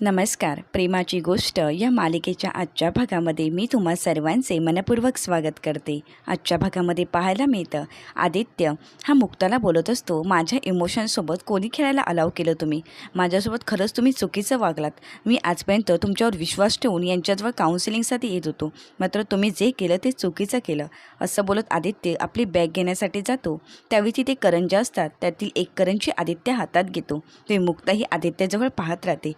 नमस्कार. प्रेमाची गोष्ट या मालिकेच्या आजच्या भागामध्ये मी तुम्हा सर्वांचे मनपूर्वक स्वागत करते. आजच्या भागामध्ये पाहायला मिळतं आदित्य हा मुक्ताला बोलत असतो माझ्या इमोशनसोबत कोणी खेळायला अलाव केलं तुम्ही? माझ्यासोबत खरंच तुम्ही चुकीचं वागलात. मी आजपर्यंत तुमच्यावर विश्वास ठेवून यांच्याजवळ काउन्सिलिंगसाठी येत होतो. मात्र तुम्ही जे केलं ते चुकीचं केलं. असं बोलत आदित्य आपली बॅग घेण्यासाठी जातो. त्यावेळी तिथे करंज्या असतात. त्यातील एक करंजी आदित्य हातात घेतो. ते मुक्ताही आदित्यजवळ पाहत राहते.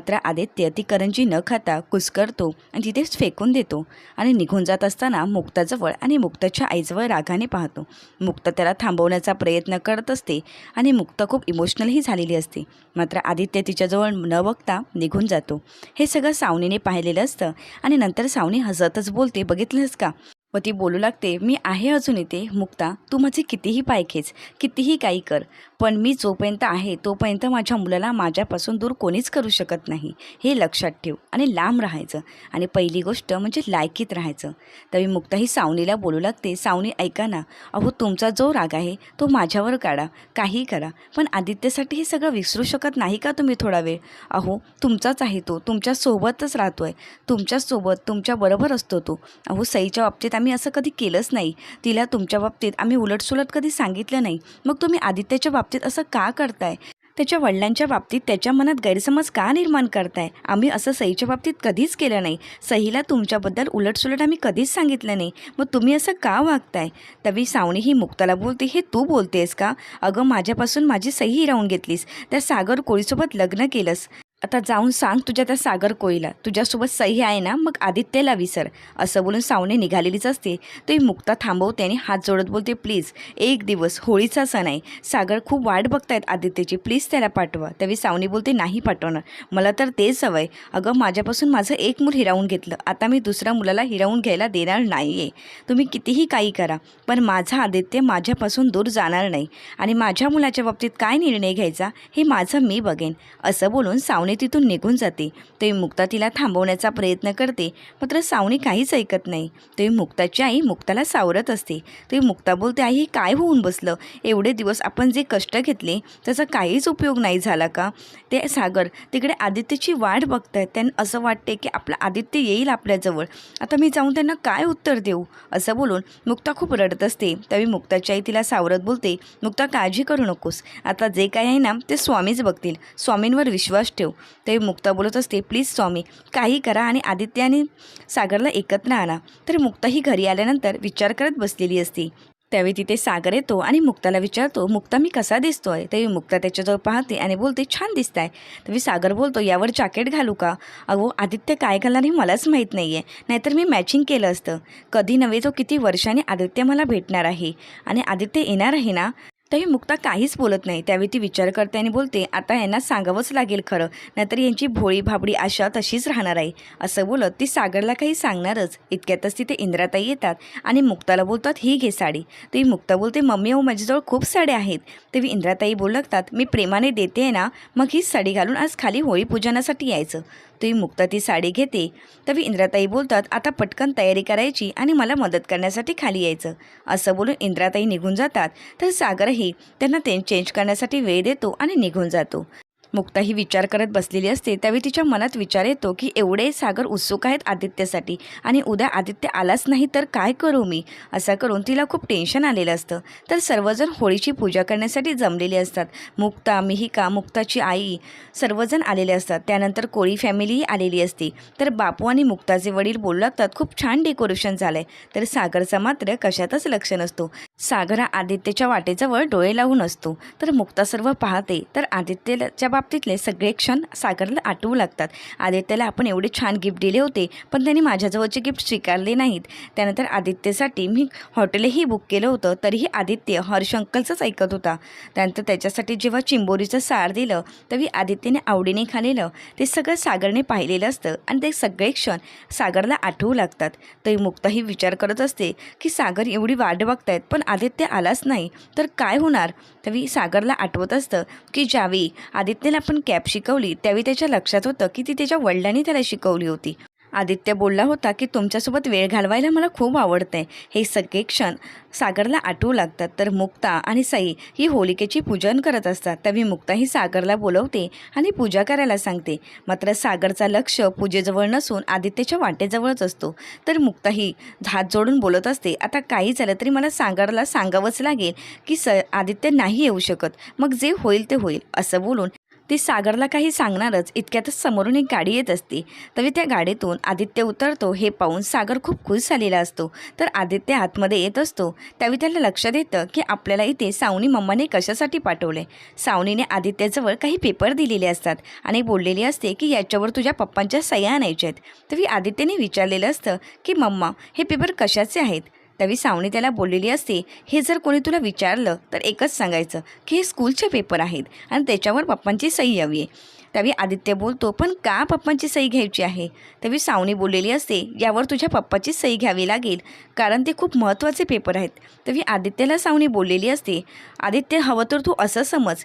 मात्र आदित्य ती करंजी न खाता कुस्करतो आणि तिथेच फेकून देतो. आणि निघून जात असताना मुक्ताजवळ आणि मुक्ताच्या आईजवळ रागाने पाहतो. मुक्ता त्याला थांबवण्याचा प्रयत्न करत असते आणि मुक्ता खूप इमोशनलही झालेली असते. मात्र आदित्य तिच्याजवळ न बघता निघून जातो. हे सगळं सावनीने पाहिलेलं असतं आणि नंतर सावनी हसतच बोलते बघितलंस का? व ती बोलू लागते मी आहे अजून इथे. मुक्ता तू माझे कितीही पाय खेच कितीही काही कर. पण मी जोपर्यंत आहे तोपर्यंत माझ्या मुलाला माझ्यापासून दूर कोणीच करू शकत नाही. हे लक्षात ठेव आणि लांब राहायचं. आणि पहिली गोष्ट म्हणजे लायकीत राहायचं. तरी मुक्ताही सावनीला बोलू लागते सावनी ऐका ना. अहो तुमचा जो राग आहे तो माझ्यावर काढा. काही करा. पण आदित्यसाठी हे सगळं विसरू शकत नाही का तुम्ही थोडा वेळ? अहो तुमचाच आहे तो. तुमच्यासोबतच राहतो आहे तुमच्यासोबत तुमच्याबरोबर असतो तो. अहो सईच्या बाबतीत आम्ही असं कधी केलंच नाही. तिला तुमच्या बाबतीत आम्ही उलटसुलट कधी सांगितलं नाही. मग तुम्ही आदित्यच्या बाबतीत असं का करताय? त्याच्या वडिलांच्या बाबतीत त्याच्या मनात गैरसमज का निर्माण करताय? आम्ही असं सईच्या बाबतीत कधीच केलं नाही. सईला तुमच्याबद्दल उलटसुलट आम्ही कधीच सांगितलं नाही. मग तुम्ही असं का वागताय? तवी सावणी ही मुक्ताला बोलते हे तू बोलतेस का? अगं माझ्यापासून माझी सई हिरावून घेतलीस. त्या सागर कोळीसोबत लग्न केलंस. आता जाऊन सांग तुझ्या त्या सागर कोळीला तुझ्यासोबत सही आहे ना? मग आदित्यला विसर. असं बोलून सावणे निघालेलीच असते. ती मुक्ता थांबवते आणि हात जोडत बोलते प्लीज एक दिवस होळीचा सण आहे. सागर खूप वाट बघतायत आदित्यची. प्लीज त्याला पाठवा. त्यावेळी सावनी बोलते नाही पाठवणार. मला तर तेच हवं आहे अगं माझ्यापासून माझं एक मूल हिरावून घेतलं. आता मी दुसऱ्या मुलाला हिरावून घ्यायला देणार नाही आहे तुम्ही कितीही काही करा पण माझा आदित्य माझ्यापासून दूर जाणार नाही. आणि माझ्या मुलाच्या बाबतीत काय निर्णय घ्यायचा हे माझं मी बघेन. असं बोलून सावनी तिथून निघून जाते. ते मुक्ता तिला थांबवण्याचा प्रयत्न करते मात्र सावनी काहीच ऐकत नाही. ते मुक्ताची आई मुक्ताला सावरत असते. ते मुक्ता बोलते आई हे काय होऊन बसलं? एवढे दिवस आपण जे कष्ट घेतले त्याचा काहीच उपयोग नाही झाला का? ते सागर तिकडे आदित्यची वाट बघत आहेत त्यांना असं वाटते की आपलं आदित्य येईल आपल्याजवळ. आता मी जाऊन त्यांना काय उत्तर देऊ? असं बोलून मुक्ता खूप रडत असते. त्यावेळी मुक्ताची आई तिला सावरत बोलते मुक्ता काळजी करू नकोस. आता जे काय आहे ना ते स्वामीच बघतील. स्वामींवर विश्वास ठेव. ते मुक्ता बोलत असते प्लीज स्वामी काही करा आणि आदित्य आणि सागरला एकत्र आणा. तर मुक्ता ही घरी आल्यानंतर विचार करत बसलेली असते. त्यावेळी तिथे सागर येतो आणि मुक्ताला विचारतो मुक्ता मी कसा दिसतोय? तेव्हा मुक्ता त्याच्याजवळ पाहते आणि बोलते छान दिसताय. तेव्हा सागर बोलतो यावर जॅकेट घालू का? अगो आदित्य काय घालणार हे मलाच माहीत नाही आहे नाहीतर मी मॅचिंग केलं असतं. कधी नव्हे तो किती वर्षांनी आदित्य मला भेटणार आहे. आणि आदित्य येणार आहे ना? तरी मुक्ता काहीच बोलत नाही. त्यावेळी ती विचार करते आणि बोलते आता यांना सांगावंच लागेल खरं नाहीतर यांची भोळी भाबडी आशा तशीच राहणार आहे. असं बोलत ती सागरला काही सांगणारच. इतक्यातच तिथे इंद्राताई येतात आणि मुक्ताला बोलतात ही घे साडी. ती मुक्ता बोलते मम्मी हो माझ्याजवळ खूप साड्या आहेत. तेव्हा इंद्राताई बोलू लागतात मी प्रेमाने देते आहे ना मग हीच साडी घालून आज खाली होळी पूजनासाठी यायचं. तुम्ही मुक्ता ती साडी घेते. तवी इंद्राताई बोलतात आता पटकन तयारी करायची आणि मला मदत करण्यासाठी खाली यायचं. असं बोलून इंद्राताई निघून जातात. तर सागरही त्यांना ते चेंज करण्यासाठी वेळ देतो आणि निघून जातो. मुक्ता ही विचार करत बसलेली असते त्यावेळी तिच्या मनात विचार येतो की एवढे सागर उत्सुक आहेत आदित्यसाठी आणि उद्या आदित्य आलाच नाही तर काय करू मी? असं करून तिला खूप टेन्शन आलेलं असतं. तर सर्वजण होळीची पूजा करण्यासाठी जमलेले असतात. मुक्ता मिहिका मुक्ताची आई सर्वजण आलेले असतात. त्यानंतर कोळी फॅमिलीही आलेली असते. तर बापू आणि मुक्ताचे वडील बोलू लागतात खूप छान डेकोरेशन झालं आहे तर सागरचा मात्र कशातच लक्ष नसतो. सागर हा आदित्यच्या वाटेजवळ डोळे लावून असतो. तर मुक्ता सर्व पाहते तर आदित्यच्या बाबतीतले सगळे क्षण सागरला आठवू लागतात. आदित्यला आपण एवढे छान गिफ्ट दिले होते पण त्यांनी माझ्याजवळचे गिफ्ट स्वीकारले नाहीत. त्यानंतर आदित्यसाठी मी हॉटेलही बुक केलं होतं तरीही आदित्य हर्षंकलचंच ऐकत होता. त्यानंतर त्याच्यासाठी जेव्हा चिंबोरीचं सार दिलं तेव्हा आदित्यने आवडीने खालेलं ते सगळं सागरने पाहिलेलं असतं आणि ते सगळे क्षण सागरला आठवू लागतात. तरी मुक्ताही विचार करत असते की सागर एवढी वाट बघतायत पण आदित्य आलाच नाही तर काय होणार? त्यावेळी सागरला आठवत असतं की ज्यावेळी आदित्यला आपण कॅब शिकवली त्यावेळी त्याच्या लक्षात होतं की ती त्याच्या वडिलांनी त्याला शिकवली होती. आदित्य बोलला होता की तुमच्यासोबत वेळ घालवायला मला खूप आवडतं आहे हे सगळे क्षण सागरला आठवू लागतात. तर मुक्ता आणि सई ही होलिकेची पूजन करत असतात. त्यावेळी मुक्ता ही सागरला बोलवते आणि पूजा करायला सांगते. मात्र सागरचा लक्ष पूजेजवळ नसून आदित्यच्या वाटेजवळच असतो. तर मुक्ता ही हात जोडून बोलत असते आता काही झालं तरी मला सागरला सांगावंच लागेल की स आदित्य नाही येऊ शकत. मग जे होईल ते होईल असं बोलून ती सागरला काही सांगणारच. इतक्यातच समोरून एक गाडी येत असते. तरी त्या गाडीतून आदित्य उतरतो. हे पाहून सागर खूप खुश झालेला असतो. तर आदित्य आतमध्ये येत असतो. त्यावेळी त्याला लक्षात येतं की आपल्याला इथे सावनी मम्माने कशासाठी पाठवले? सावनीने आदित्यजवळ काही पेपर दिलेले असतात आणि बोललेली असते की याच्यावर तुझ्या पप्पांच्या सह्या आणायच्या आहेत. तरी आदित्यने विचारलेलं असतं की मम्मा हे पेपर कशाचे आहेत? त्यावेळी सावणी त्याला बोललेली असते हे जर कोणी तुला विचारलं तर एकच सांगायचं की हे स्कूलचे पेपर आहेत आणि त्याच्यावर पप्पांची सही हवी आहे. त्यावेळी आदित्य बोलतो पण का पप्पांची सही घ्यायची आहे? त्यावेळी सावणी बोललेली असते यावर तुझ्या पप्पाची सही घ्यावी लागेल कारण ते खूप महत्त्वाचे पेपर आहेत. त्यावेळी आदित्यला सावणी बोललेली असते आदित्य हवं तर तू असं समज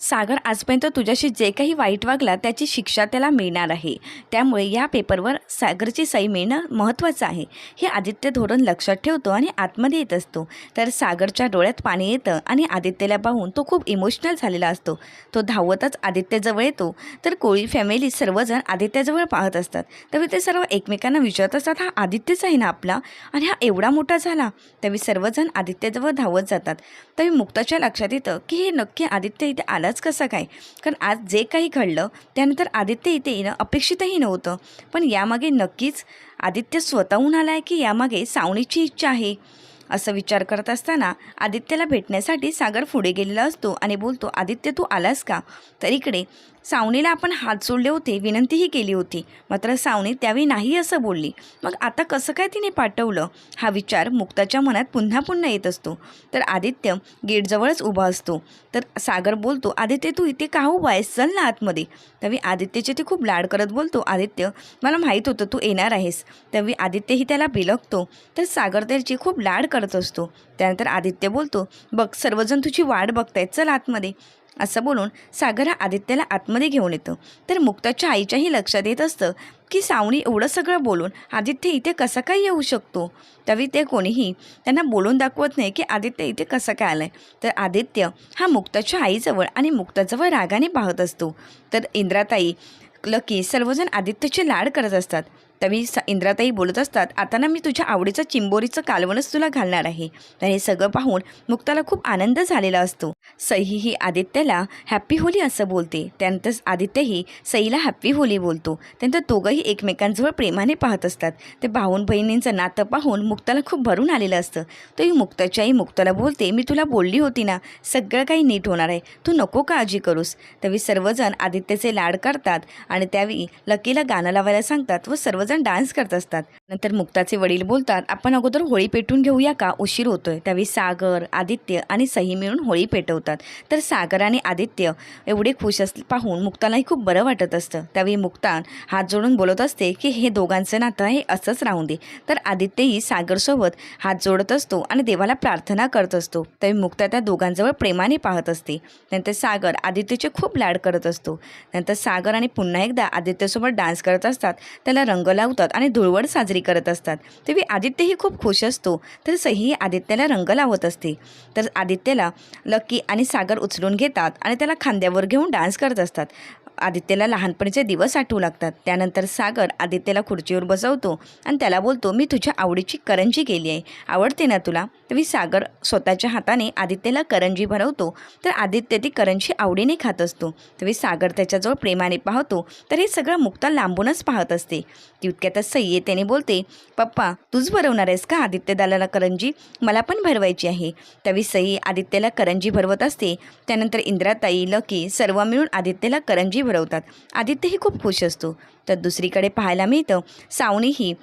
सागर आजपर्यंत तुझ्याशी जे काही वाईट वागला त्याची शिक्षा त्याला मिळणार आहे. त्यामुळे या पेपरवर सागरची सही मिळणं महत्त्वाचं आहे. हे आदित्य धोरण लक्षात ठेवतो आणि आतमध्ये येत असतो. तर सागरच्या डोळ्यात पाणी येतं आणि आदित्यला पाहून तो खूप इमोशनल झालेला असतो. तो धावतच आदित्यजवळ येतो. तर कोळी फॅमिली सर्वजण आदित्यजवळ पाहत असतात. त्यावेळी ते सर्व एकमेकांना विचारत असतात हा आदित्यच आहे ना आपला? आणि हा एवढा मोठा झाला? त्यावेळी सर्वजण आदित्यजवळ धावत जातात. त्यावेळी मुक्ताच्या लक्षात येतं की हे नक्की आदित्य इथे आलं आलाच कसं काय? कारण आज जे काही घडलं त्यानंतर आदित्य इथे येणं अपेक्षितही नव्हतं. पण यामागे नक्कीच आदित्य स्वतःहून आला आहे की यामागे सावणीची इच्छा आहे? असं विचार करत असताना आदित्यला भेटण्यासाठी सागर पुढे गेलेला असतो आणि बोलतो आदित्य तू आलास का? तर इकडे सावनीला आपण हात जोडले होते विनंतीही केली होती. मात्र सावनी त्यावेळी नाही असं बोलली. मग आता कसं काय तिने पाठवलं? हा विचार मुक्ताच्या मनात पुन्हा पुन्हा येत असतो. तर आदित्य गेटजवळच उभा असतो. तर सागर बोलतो आदित्य तू इथे का उभा आहेस? चल ना आतमध्ये. त्यावेळी आदित्यचे ते खूप लाड करत बोलतो आदित्य मला माहीत होतं तू येणार आहेस. त्यावेळी आदित्यही त्याला बिलगतो. तर सागर त्याची खूप लाड करत असतो. त्यानंतर आदित्य बोलतो बघ सर्वजण तुझी वाट बघतायत. चल आतमध्ये. असं बोलून सागर हा आदित्यला आतमध्ये घेऊन येतो. तर मुक्ताच्या आईच्याही लक्षात येत असतं की सावणी एवढं सगळं बोलून आदित्य इथे कसं काय येऊ शकतो? त्यावेळी ते कोणीही त्यांना बोलून दाखवत नाही की आदित्य इथे कसं काय आलं आहे तर आदित्य हा मुक्ताच्या आईजवळ आणि मुक्ताजवळ रागाने पाहत असतो. तर इंद्राताई लकी सर्वजण आदित्यचे लाड करत असतात. तवी स इंद्राताई बोलत असतात आता ना मी तुझ्या आवडीचं चिंबोरीचं कालवणच तुला घालणार आहे. तर हे सगळं पाहून मुक्ताला खूप आनंद झालेला असतो. सई ही आदित्यला हॅप्पी होली असं बोलते. त्यानंतर आदित्यही सईला हॅप्पी होली बोलतो. त्यानंतर दोघंही एकमेकांजवळ प्रेमाने पाहत असतात. ते भाऊन बहिणींचं नातं पाहून मुक्ताला खूप भरून आलेलं असतं. तरी मुक्ताची आई मुक्ताला बोलते मी तुला बोलली होती ना सगळं काही नीट होणार आहे. तू नको काळजी करूस? त्यावेळी सर्वजण आदित्यचे लाड करतात आणि त्यावेळी लकीला गाणं लावायला सांगतात व सर्वजण डान्स करत असतात. नंतर मुक्ताचे वडील बोलतात आपण अगोदर होळी पेटून घेऊया का? उशीर होतोय. त्यावेळी सागर आदित्य आणि सही मिळून होळी पेटवतात. तर सागर आणि आदित्य एवढे खुश अस पाहून मुक्तालाही खूप बरं वाटत असतं. त्यावेळी मुक्ता हात जोडून बोलत असते की हे दोघांचं नातं आहे असंच राहून दे. तर आदित्यही सागरसोबत हात जोडत असतो आणि देवाला प्रार्थना करत असतो. त्यावेळी मुक्ता त्या दोघांजवळ प्रेमाने पाहत असते. नंतर सागर आदित्यचे खूप लाड करत असतो. नंतर सागर आणि पुन्हा एकदा आदित्यसोबत डान्स करत असतात. त्याला रंग लावतात आणि धुळवड साजरी करत असतात. तेव्हा आदित्यही खूप खुश असतो. तर सही आदित्यला रंग लावत असते. तर आदित्यला लकी आणि सागर उचलून घेतात आणि त्याला खांद्यावर घेऊन डान्स करत असतात. आदित्यला लहानपणीचे दिवस आठवू लागतात. त्यानंतर सागर आदित्यला खुर्चीवर बसवतो आणि त्याला बोलतो मी तुझ्या आवडीची करंजी केली आहे. आवडते ना तुला? तेव्हा सागर स्वतःच्या हाताने आदित्यला करंजी भरवतो. तर आदित्य ती करंजी आवडीने खात असतो. तरी सागर त्याच्याजवळ प्रेमाने पाहतो तर हे सगळं मुक्ता लांबूनच पाहत असते. तितक्यातच सय्ये त्याने बोलते पप्पा तूच भरवणार आहेस का आदित्य दालाला करंजी? मला पण भरवायची आहे. त्यावेळी सई आदित्यला करंजी भरवत असते. त्यानंतर इंद्राताई लकी सर्व मिळून आदित्यला करंजी मिळवतात आदित्यही खूप खुश असतो. तर दुसरीकडे पाहायला मिळतं सावणी ही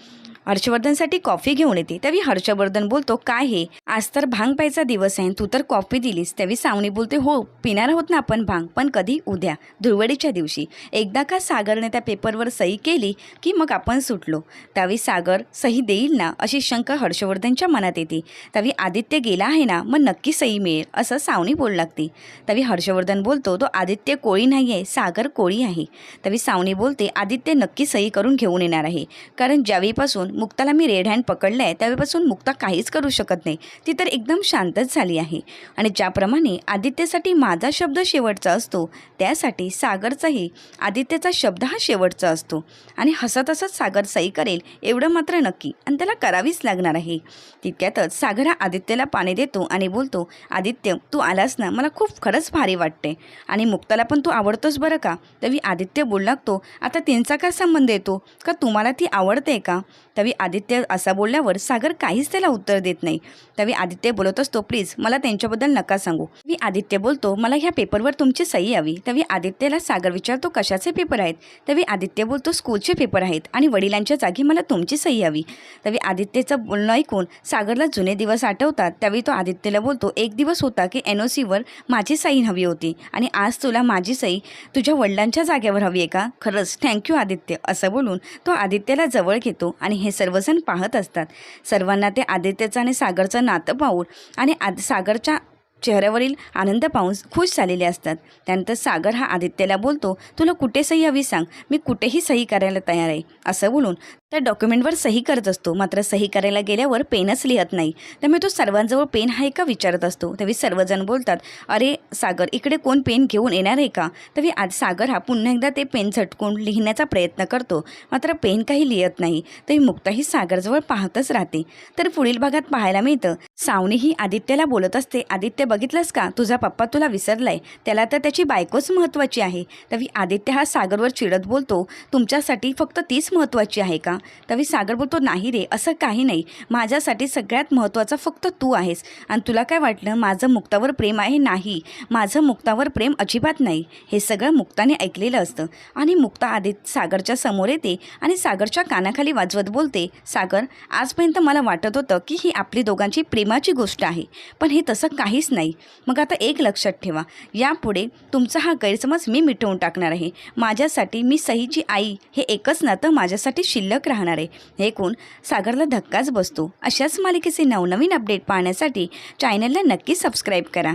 हर्षवर्धनसाठी कॉफी घेऊन येते. त्यावेळी हर्षवर्धन बोलतो काय हे? आज तर भांग प्यायचा दिवस आहे तू तर कॉफी दिलीस. त्यावेळी सावनी बोलते हो पिणार आहोत ना आपण भांग पण कधी उद्या धुळवडीच्या दिवशी. एकदा का सागरने त्या पेपरवर सही केली की मग आपण सुटलो. त्यावेळी सागर सही देईल ना? अशी शंका हर्षवर्धनच्या मनात येते. त्यावेळी आदित्य गेला आहे ना मग नक्की सही मिळेल असं सावनी बोलू लागते. त्यावेळी हर्षवर्धन बोलतो तो आदित्य कोळी नाही आहे सागर कोळी आहे. त्यावेळी सावनी बोलते आदित्य नक्की सही करून घेऊन येणार आहे. कारण ज्यावेळीपासून मुक्ताला मी रेड हँड पकडलं आहे त्यावेळीपासून मुक्ता काहीच करू शकत नाही. ती तर एकदम शांतच झाली आहे. आणि ज्याप्रमाणे आदित्यसाठी माझा शब्द शेवटचा असतो त्यासाठी सागरचाही आदित्यचा शब्द हा शेवटचा असतो. आणि हसत हसत सागर सही करेल एवढं मात्र नक्की. आणि त्याला करावीच लागणार आहे. तितक्यातच सागर हा आदित्यला पाणी देतो आणि बोलतो आदित्य तू आलास ना मला खूप खरंच भारी वाटते आणि मुक्ताला पण तू आवडतोस बरं का? तरी आदित्य बोलू लागतो आता त्यांचा काय संबंध येतो? का तुम्हाला ती आवडते का? तवी आदित्य असा बोलल्यावर सागर काहीच त्याला उत्तर देत नाही. तवी आदित्य बोलत असतो प्लीज मला त्यांच्याबद्दल नका सांगू. मी आदित्य बोलतो मला ह्या पेपरवर तुमची सही हवी तवी आदित्यला सागर विचारतो कशाचे पेपर आहेत? तवी आदित्य बोलतो स्कूलचे पेपर आहेत आणि वडिलांच्या जागी मला तुमची सही हवी तवी आदित्यचं बोलणं ऐकून सागरला जुने दिवस आठवतात. त्यावेळी तो आदित्यला बोलतो एक दिवस होता की एन ओ सीवर माझी सही हवी होती आणि आज तुला माझी सही तुझ्या वडिलांच्या जागेवर हवी आहे का? खरंच थँक्यू आदित्य असं बोलून तो आदित्यला जवळ घेतो आणि हे सर्वजण पाहत असतात. सर्वांना ते आदित्यचं आणि सागरचं नातं पाहून आणि आद सागरच्या चेहऱ्यावरील आनंद पाहून खुश झालेले असतात. त्यानंतर सागर हा आदित्यला बोलतो तुला कुठे सही हवी सांग. मी कुठेही सही करायला तयार आहे. असं बोलून त्या डॉक्युमेंटवर सही करत असतो. मात्र सही करायला गेल्यावर पेनच लिहत नाही. त्यामुळे तो सर्वांजवळ पेन आहे का विचारत असतो. त्यावेळी सर्वजण बोलतात अरे सागर इकडे कोण पेन घेऊन येणार आहे का? त्यावेळी आज सागर हा पुन्हा एकदा ते पेन झटकून लिहिण्याचा प्रयत्न करतो. मात्र पेन काही लिहत नाही. तरी मुक्ताही सागरजवळ पाहतच राहते. तर पुढील भागात पाहायला मिळतं. सावनी ही आदित्यला बोलत असते आदित्य बघितलंस का? तुझा पप्पा तुला विसरलाय. त्याला तर त्याची बायकोच महत्त्वाची आहे. तवी आदित्य हा सागरवर चिडत बोलतो तुमच्यासाठी फक्त तीच महत्त्वाची आहे का? तवी सागर बोलतो नाही रे असं काही नाही. माझ्यासाठी सगळ्यात महत्त्वाचं फक्त तू आहेस. आणि तुला काय वाटलं? माझं मुक्तावर प्रेम आहे? नाही. माझं मुक्तावर प्रेम अजिबात नाही. हे सगळं मुक्ताने ऐकलेलं असतं. आणि मुक्ता आदित्य सागरच्या समोर येते आणि सागरच्या कानाखाली वाजवत बोलते सागर आजपर्यंत मला वाटत होतं की ही आपली दोघांची प्रेमाची गोष्ट आहे पण हे तसं काहीच नाही. मग आता एक लक्षात ठेवा. यापुढे तुमचा हा गैरसमज मी मिटवून टाकणार आहे. माझ्यासाठी मी सहीची आई हे एकच नातं माझ्यासाठी शिल्लक राहणार आहे. हे ऐकून सागरला धक्काच बसतो. अशाच मालिकेचे नवनवीन अपडेट पाहण्यासाठी चॅनलला नक्की सबस्क्राईब करा.